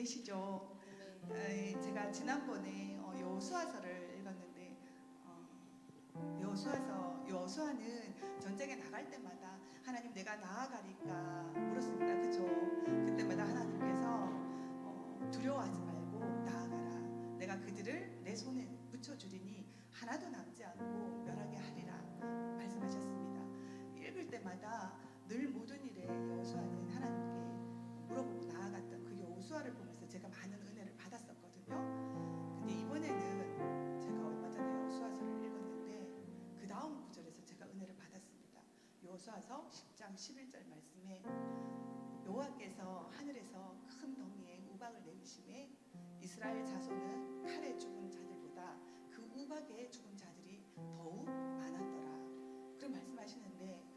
계시죠? 제가 지난번에 어, 여호수아서를 읽었는데 어, 여호수아서 여호수아는 전쟁에 나갈 때마다 하나님 내가 나아가리까 물었습니다. 그죠? 그때마다 하나님께서 어, 두려워하지 말고 나아가라. 내가 그들을 내 손에 붙여주리니 하나도 남지 않고 멸하게 하리라 말씀하셨습니다. 읽을 때마다 올라와서 10장 11절 말씀에 여호와께서 하늘에서 큰 덩이에 우박을 내리심에 이스라엘 자손은 칼에 죽은 자들보다 그 우박에 죽은 자들이 더욱 많았더라. 그런 말씀하시는데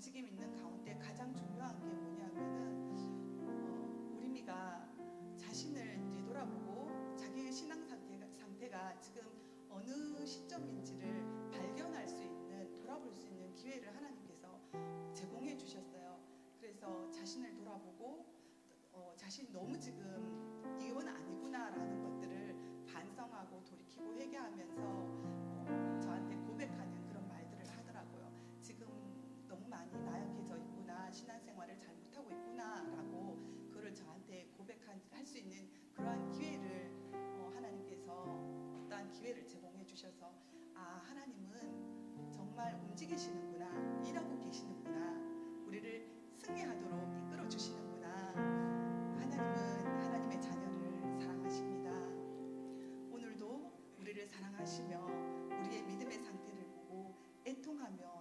움직임 있는 가운데 가장 중요한 게 뭐냐면은 어, 우리미가 자신을 되돌아보고 자기의 신앙 상태가, 상태가 지금 어느 시점인지를 발견할 수 있는 돌아볼 수 있는 기회를 하나님께서 제공해 주셨어요. 그래서 자신을 돌아보고 어, 자신 너무 지금 이건 아니구나라는 것들을 반성하고 돌이키고 회개하면서 계시는구나, 일하고 계시는구나, 우리를 승리하도록 이끌어 주시는구나. 하나님은 하나님의 자녀를 사랑하십니다. 오늘도 우리를 사랑하시며 우리의 믿음의 상태를 보고 애통하며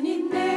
にね。